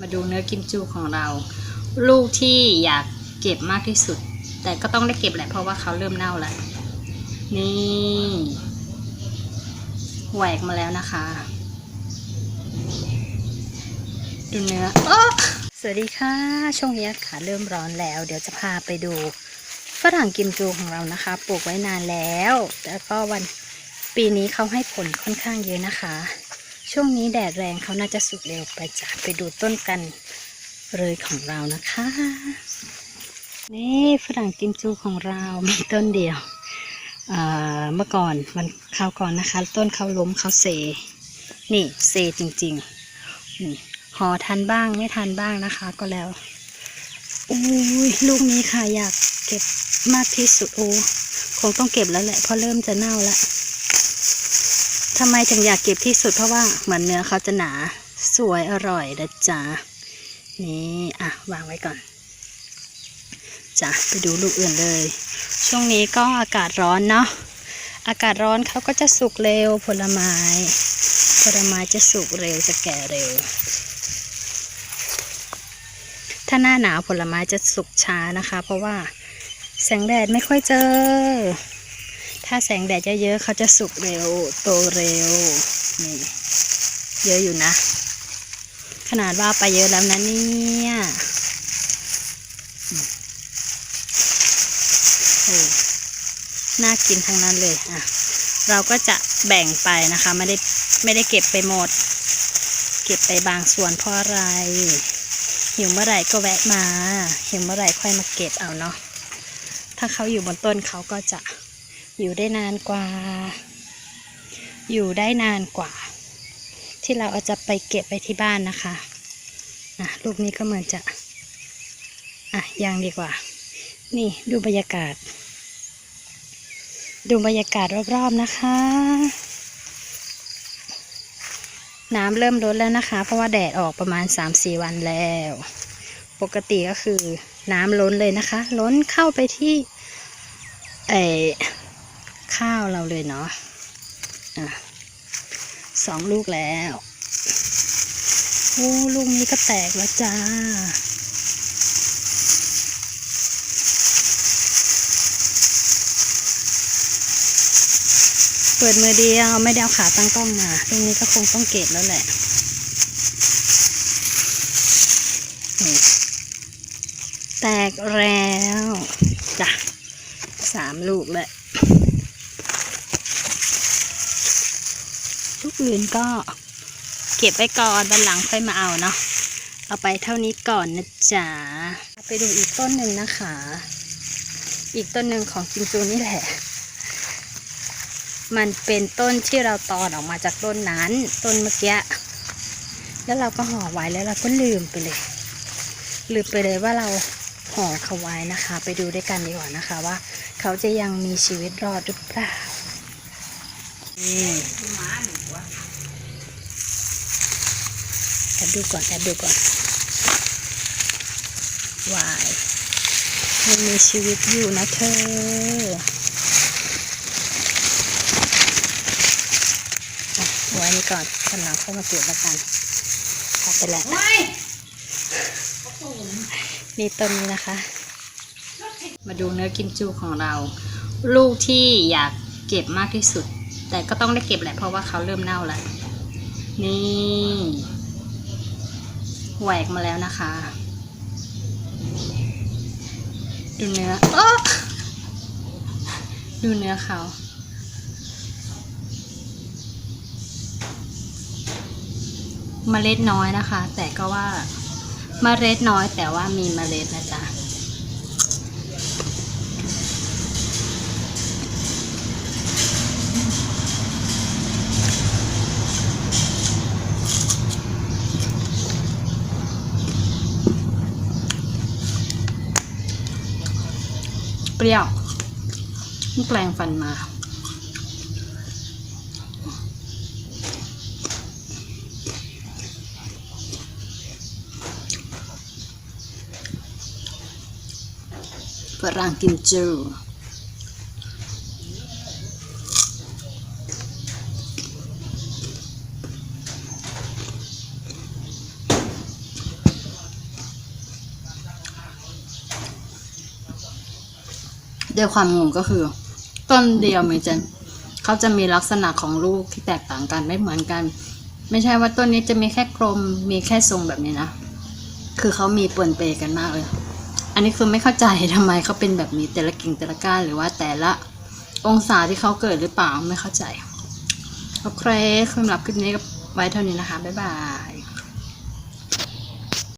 มาดูเนื้อกิมจูของเรา ลูกที่อยากเก็บมากที่สุด แต่ก็ต้องได้เก็บแหละเพราะว่าเขาเริ่มเน่าแล้ว นี่แหวกมาแล้วนะคะ ดูเนื้ออสวัสดีค่ะ ช่วงนี้อากาศเริ่มร้อนแล้ว เดี๋ยวจะพาไปดูฝรั่งกิมจูของเรานะคะ ปลูกไว้นานแล้ว แล้วก็วันปีนี้เขาให้ผลค่อนข้างเยอะนะคะ ช่วงนี้แดดแรงเขาน่าจะสุกเร็วไปจ้ะไปดูต้นกันเลยของเรานะคะ นี่ฝรั่งกิมจูของเรามีต้นเดียวเมื่อก่อนมันคราวก่อนนะคะ ต้นเขาล้มเขาเซ นี่เซจริงๆห่อทันบ้างไม่ทันบ้างนะคะก็แล้วอุ้ยลูกนี้ค่ะอยากเก็บมากที่สุดโอ้คงต้องเก็บแล้วแหละเพราะเริ่มจะเน่าแล้ว ทำไมถึงอยากเก็บที่สุดเพราะว่าเหมือนเนื้อเขาจะหนาสวยอร่อยนะจ๊ะนี่อะวางไว้ก่อนจ้ะไปดูลูกอื่นเลย ช่วงนี้ก็อากาศร้อนเนาะอากาศร้อนเขาก็จะสุกเร็วผลไม้ ผลไม้จะสุกเร็วจะแก่เร็ว ถ้าหน้าหนาวผลไม้จะสุกช้านะคะ เพราะว่าแสงแดดไม่ค่อยเจอ ถ้าแสงแดดเยอะๆเขาจะสุกเร็ว โตเร็ว นี่ เยอะอยู่นะ ขนาดว่าไปเยอะแล้วนะเนี่ยโอ้น่ากินทั้งนั้นเลยอะ เราก็จะแบ่งไปนะคะ ไม่ได้ไม่ได้เก็บไปหมด เก็บไปบางส่วนเพราะอะไรหิวเมื่อไหร่ก็แวะมาหิวเมื่อไหร่ค่อยมาเก็บเอาเนาะถ้าเขาอยู่บนต้นเขาก็จะ อยู่ได้นานกว่า อยู่ได้นานกว่า ที่เราเอาจะไปเก็บไปที่บ้านนะคะอะลูกนี้ก็เหมือนจะอะยังดีกว่า นี่ดูบรรยากาศ ดูบรรยากาศรอบๆนะคะน้ำเริ่มลดแล้วนะคะ เพราะว่าแดดออกประมาณ 3-4 วันแล้ว ปกติก็คือน้ำล้นเลยนะคะ ล้นเข้าไปที่เออ ข้าวเราเลยเนาะอะสองลูกแล้วโอ้ลูกนี้ก็แตกแล้วจ้าเปิดมือเดียวไม่ได้เอาขาตั้งกล้องมาลูกนี้ก็คงต้องเก็บแล้วแหละแตกแล้วจ้ะสามลูกเลย ลูกอื่นก็เก็บไว้ก่อนวันหลังค่อยมาเอาเนาะเอาไปเท่านี้ก่อนนะจ๊ะไปดูอีกต้นหนึ่งนะคะ อีกต้นหนึ่งของจิงจูนี่แหละ มันเป็นต้นที่เราตอนออกมาจากต้นนั้น ต้นเมื่อกี้แล้วเราก็ห่อไว้แล้วเราก็ลืมไปเลย ลืมไปเลยว่าเราห่อเขาไว้นะคะ ไปดูด้วยกันดีกว่านะคะว่า เขาจะยังมีชีวิตรอดหรือเปล่านี่แอบดูก่อนแอบดูก่อนวายยังมีชีวิตอยู่นะเธออะไว้นี่ก่อนกันหลังเข้ามาเก็บแล้วกันเอาไปแล้วนี่ต้นนี้นะคะ มาดูเนื้อกิมจูของเรา ลูกที่อยากเก็บมากที่สุด แต่ก็ต้องได้เก็บแหละเพราะว่าเขาเริ่มเน่าแล้ว นี่ แหวกมาแล้วนะคะ ดูเนื้ออดูเนื้อเขาเมล็ดน้อยนะคะ แต่ก็ว่าเมล็ดน้อยแต่ว่ามีเมล็ดนะจ๊ะ เปรี้ยวมันแปลงฟันมาฝรั่งกินจูด้ วยความงงก็คือ ต้นเดียวมีจะเขาจะมีลักษณะของลูกที่แตกต่างกันไม่เหมือนกัน ไม่ใช่ว่าต้นนี้จะมีแค่กลมมีแค่ทรงแบบนี้นะ คือเขามีปนเปกันมากเลย อันนี้คือไม่เข้าใจทำไมเขาเป็นแบบนี้แต่ละกิ่งแต่ละก้านหรือว่าแต่ละองศาที่เขาเกิดหรือเปล่าไม่เข้าใจ โอเคสำหรับคลิปนี้ก็ไว้เท่านี้นะคะ บ๊ายบาย